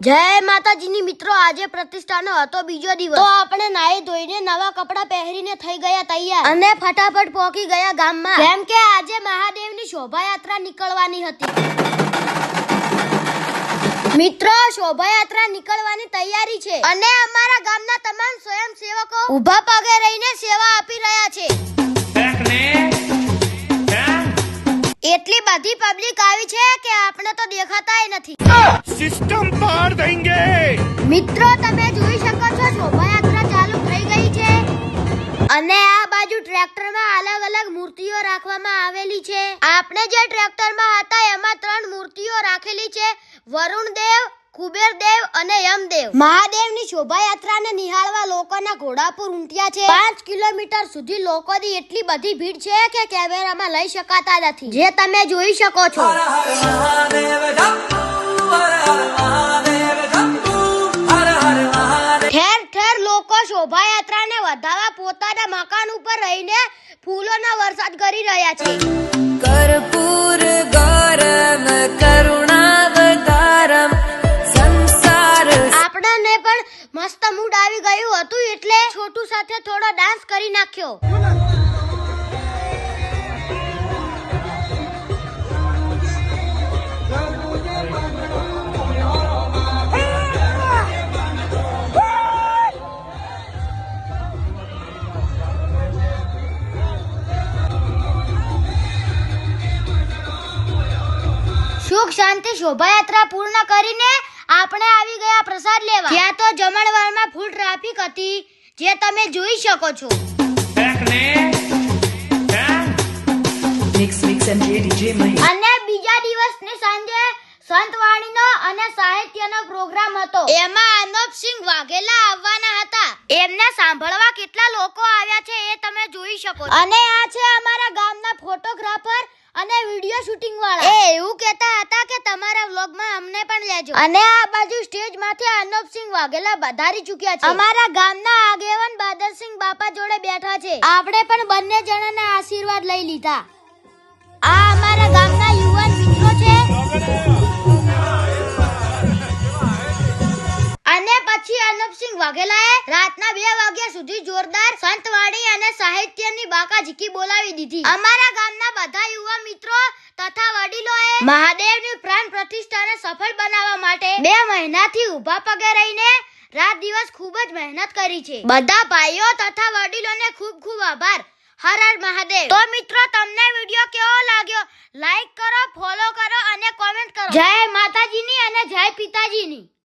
જય માતાજીની મિત્રો આજે પ્રતિષ્ઠાનો હતો બીજો દિવસ. તો આપણે નાઈ ધોઈને નવા કપડાં પહેરીને થઈ ગયા તૈયાર. અને ફટાફટ પહોંચી ગયા ગામમાં. કેમ કે આજે મહાદેવની શોભાયાત્રા નીકળવાની હતી. મિત્રો શોભાયાત્રા નીકળવાની તૈયારી છે. અને અમારા ગામના તમામ સ્વયંસેવકો ઊભા પગે રહીને સેવા આપી રહ્યા છે. કહેવાય નથી. સિસ્ટમ પાર દેંગે મિત્રો તમે જોઈ શકો છો શોભાયાત્રા ચાલુ થઈ ગઈ છે. અને આ બાજુ ટ્રેક્ટરમાં અલગ અલગ મૂર્તિઓ રાખવામાં આવેલી છે. આપણે જે ટ્રેક્ટરમાં હતા એમાં ત્રણ મૂર્તિઓ રાખેલી છે. વરુણ દેવ કુબેર દેવ અને યમદેવ. મહાદેવની શોભાયાત્રાને નિહાળવા લોકોના ઘોડાપુર ઉમટ્યા છે. પાંચ કિલોમીટર સુધી લોકોની એટલી બધી ભીડ છે કે કેમેરામાં લઈ શકાતા નથી. જે તમે જોઈ શકો છો. ઠેર ઠેર વધારવા પોતાના મકાન ઉપર રહીને ફૂલોનો વરસાદ કરી રહ્યા છે. કર્પૂર આપણને પણ મસ્ત મૂડ આવી ગયું હતું એટલે છોટુ સાથે થોડો ડાન્સ કરી નાખ્યો. સુખ શાંતિ શોભાયાત્રા પૂર્ણ કરીને આપણે આવી ગયા પ્રસાદ લેવા. ત્યાં તો જમણવારમાં ફૂલ ટ્રાફિક હતી જે તમે જોઈ શકો છો. અને બીજા દિવસની સાંજે સંતવાણીનો અને સાહિત્યનો પ્રોગ્રામ હતો. એમાં અનોપસિંહ વાઘેલા આવવાના હતા. એમને સાંભળવા કેટલા લોકો આવ્યા છે એ તમે જોઈ શકો અને આ છે અમારા ગામના ફોટોગ્રાફર અને વિડિયો શૂટિંગ વાળા. એ એવું કહેતા હતા કે તમારા વ્લોગમાં અમને પણ લેજો. અને આ બાજુ સ્ટેજમાંથી અનોપસિંહ વાઘેલા વધારી ચૂક્યા છે. અમારા ગામના આગેવાન બાદરસિંહ બાપા જોડે બેઠા છે. આપણે પણ બંને જણાના આશીર્વાદ લઈ લીધા. આ અમારા ગામના યુવાન મિત્રો અનુપસિંહ વાઘેલાએ રાતના બે વાગ્યા સુધી જોરદાર સંતવાણી અને સાહિત્યની બાકા ઝીકી બોલાવી દીધી. અમારા ગામના બધા યુવા મિત્રો તથા વડીલોએ મહાદેવની પ્રાણ પ્રતિષ્ઠાને સફળ બનાવવા માટે બે મહિનાથી ઊભા પગે રહીને રાત દિવસ ખૂબ જ મહેનત કરી છે. બધા ભાઈઓ તથા વડીલોને ખૂબ ખૂબ આભાર. હર હર મહાદેવ. તો મિત્રો, તમને વિડિયો કેવો લાગ્યો? લાઈક કરો, ફોલો કરો અને કોમેન્ટ કરો. જય માતાજીની અને જય પિતાજીની.